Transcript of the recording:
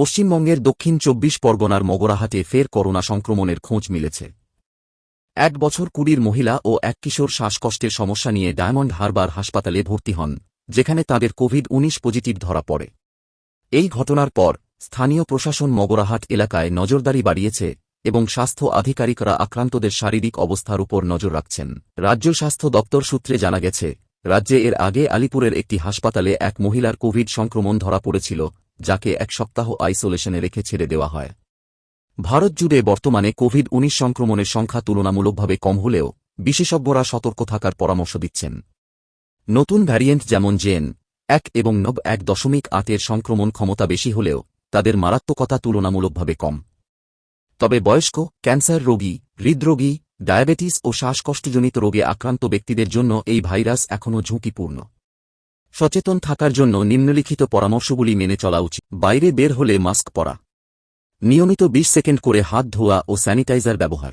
পশ্চিমবঙ্গের দক্ষিণ চব্বিশ পরগনার মগরাহাটে ফের করোনা সংক্রমণের খোঁজ মিলেছে। এক বছর কুড়ির মহিলা ও এক কিশোর শ্বাসকষ্টের সমস্যা নিয়ে ডায়মন্ড হারবার হাসপাতালে ভর্তি হন, যেখানে তাদের কোভিড উনিশ পজিটিভ ধরা পড়ে। এই ঘটনার পর স্থানীয় প্রশাসন মগরাহাট এলাকায় নজরদারি বাড়িয়েছে এবং স্বাস্থ্য আধিকারিকরা আক্রান্তদের শারীরিক অবস্থার উপর নজর রাখছেন। রাজ্য স্বাস্থ্য দপ্তর সূত্রে জানা গেছে, রাজ্যে এর আগে আলিপুরের একটি হাসপাতালে এক মহিলার কোভিড সংক্রমণ ধরা পড়েছিল যাকে এক সপ্তাহ আইসোলেশনে রেখে ছেড়ে দেওয়া হয়। ভারত জুড়ে বর্তমানে কোভিড উনিশ সংক্রমণের সংখ্যা তুলনামূলকভাবে কম হলেও বিশেষজ্ঞরা সতর্ক থাকার পরামর্শ দিচ্ছেন। নতুন ভ্যারিয়েন্ট যেমন জেন এক এবং নব এক দশমিক আটের সংক্রমণ ক্ষমতা বেশি হলেও তাদের মারাত্মকতা তুলনামূলকভাবে কম। তবে বয়স্ক, ক্যান্সার রোগী, হৃদরোগী, ডায়াবেটিস ও শ্বাসকষ্টজনিত রোগে আক্রান্ত ব্যক্তিদের জন্য এই ভাইরাস এখনও ঝুঁকিপূর্ণ। সচেতন থাকার জন্য নিম্নলিখিত পরামর্শগুলি মেনে চলা উচিত। বাইরে বের হলে মাস্ক পরা। নিয়মিত ২০ সেকেন্ড করে হাত ধোয়া ও স্যানিটাইজার ব্যবহার।